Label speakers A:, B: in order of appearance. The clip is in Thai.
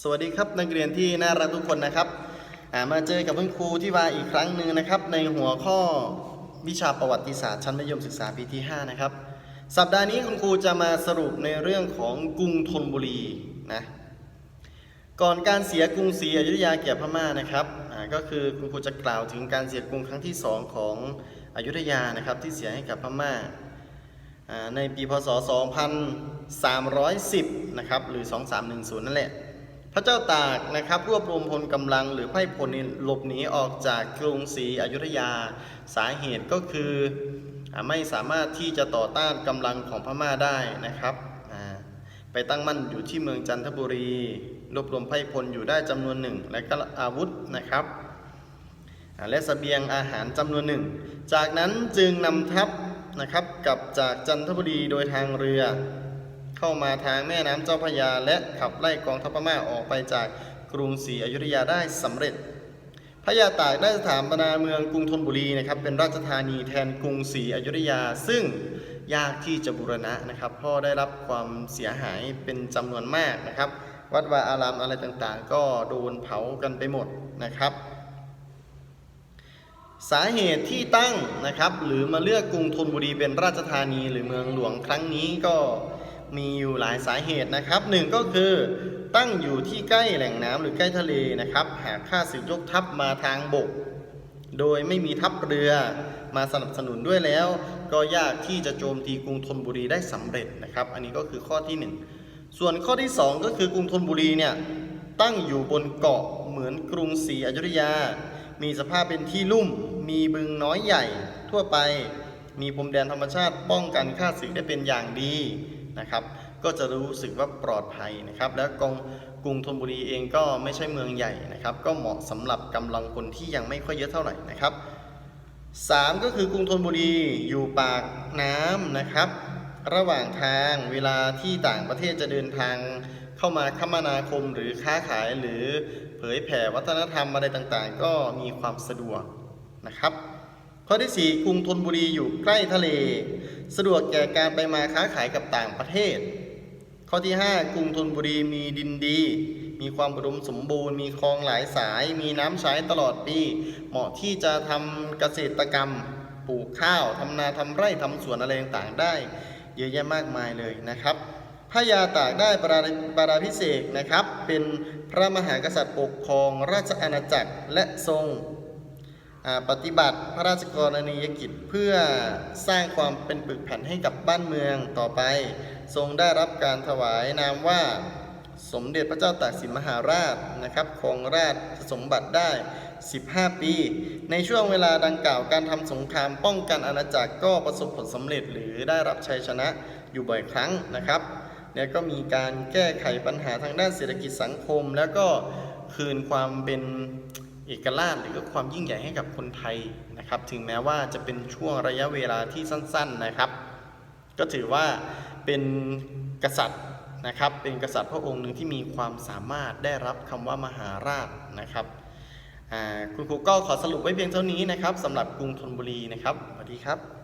A: สวัสดีครับนักเรียนที่น่ารักทุกคนนะครับามาเจอกับคุณครูที่วาอีกครั้งหนึ่งนะครับ ในหัวข้อวิชาประวัติศาสตร์ชั้นมัธยมศึกษาปีที่ 5 นะครับ สัปดาห์นี้คุณครูจะมาสรุปในเรื่องของกรุงธนบุรีนะก่อนการเสียกรุงศรีอยุธยาแก่พม่านะครับก็คือคุณครูจะกล่าวถึงการเสียกรุงครั้งที่ 2 ของอยุธยานะครับที่เสียให้กับพม่าอ่าในปีพศ 2310 นะครับหรือ 2310 นั่นแหละ พระเจ้าตากนะครับรวบรวมพลกำลังหรือไพร่พลนหลบหนีออกจากกรุงศรีอยุธยาสาเหตุก็คือไม่สามารถที่จะต่อต้านกำลังของพม่าได้นะครับไปตั้งมั่นอยู่ที่เมืองจันทบุรี รวบรวมไพร่พลอยู่ได้จำนวนหนึ่ง และก็อาวุธนะครับและสเสบียงอาหารจำนวนหนึ่ง จากนั้นจึงนำทัพนะครับกลับจากจันทบุรีโดยทางเรือ เข้ามาทางแม่น้ำเจ้าพระยา และขับไล่กองทัพพม่าออกไปจากกรุงศรีอยุธยาได้สำเร็จพระยาตากได้สถาปนาเมืองกรุงธนบุรีนะครับเป็นราชธานีแทนกรุงศรีอยุธยา ซึ่งยากที่จะบูรณะนะครับเพราะได้รับความเสียหายเป็นจำนวนมากนะครับ วัดวาอารามอะไรต่างๆ ก็โดนเผากันไปหมดนะครับ สาเหตุที่ตั้งนะครับ หรือมาเลือกกรุงธนบุรีเป็นราชธานีหรือเมืองหลวงครั้งนี้ก็ มีอยู่หลายสาเหตุนะครับหนึ่งก็คือตั้งอยู่ที่ใกล้แหล่งน้ำหรือใกล้ทะเลนะครับ หากข้าศึกยกทัพมาทางบก โดยไม่มีทัพเรือมาสนับสนุนด้วยแล้ว ก็ยากที่จะโจมตีกรุงธนบุรีได้สำเร็จนะครับ อันนี้ก็คือข้อที่หนึ่งส่วนข้อที่สองก็คือกรุงธนบุรีเนี่ยตั้งอยู่บนเกาะเหมือนกรุงศรีอยุธยา มีสภาพเป็นที่ลุ่ม มีบึงน้อยใหญ่ทั่วไป มีพรมแดนธรรมชาติป้องกันข้าศึกได้เป็นอย่างดี นะครับ ก็จะรู้สึกว่าปลอดภัยนะครับ แล้วกองกรุงธนบุรีเองก็ไม่ใช่เมืองใหญ่นะครับ ก็เหมาะสำหรับกำลังคนที่ยังไม่ค่อยเยอะเท่าไหร่นะครับ 3 ก็คือกรุงธนบุรีอยู่ปากน้ำนะครับ ระหว่างทางเวลาที่ต่างประเทศจะเดินทางเข้ามาคมนาคมหรือค้าขายหรือเผยแผ่วัฒนธรรมอะไรต่างๆ ก็มีความสะดวกนะครับ ข้อที่ 4 กรุงธนบุรีอยู่ใกล้ทะเล สะดวกแก่การไปมาค้าขายกับต่างประเทศ ข้อที่ 5 กรุงธนบุรีมีดินดี มีความอุดมสมบูรณ์ มีคลองหลายสาย มีน้ำใช้ตลอดปี เหมาะที่จะทำเกษตรกรรม ปลูกข้าวทำนาทำไร่ทำสวนอะไรต่างๆได้ เยอะแยะมากมายเลยนะครับพระยาตากได้บาราบาราพิเศษนะครับ เป็นพระมหากษัตริย์ปกครองราชอาณาจักรและทรง ปฏิบัติพระราชกรณียกิจเพื่อสร้างความเป็นปึกแผ่นให้กับบ้านเมืองต่อไป ทรงได้รับการถวายนามว่าสมเด็จพระเจ้าตากสินมหาราชนะครับครองราชสมบัติได้ 15 ปี ในช่วงเวลาดังกล่าวการทำสงครามป้องกันอาณาจักรก็ประสบผลสำเร็จหรือได้รับชัยชนะอยู่บ่อยครั้งนะครับแล้วก็มีการแก้ไขปัญหาทางด้านเศรษฐกิจสังคม แล้วก็คืนความเป็น อกราชหรือความยิ่งใหญ่ให้กับคนไทยนะครับ ถึงแม้ว่าจะเป็นช่วงระยะเวลาที่สั้น ๆนะครับ ก็ถือว่าเป็นกษัตริย์นะครับ เป็นกษัตริย์พระองค์หนึ่งที่มีความสามารถได้รับคำว่ามหาราชนะครับคุณครูก็ขอสรุปไว้เพียงเท่านี้นะครับสำหรับกรุงธนบุรีนะครับสวัสดีครับ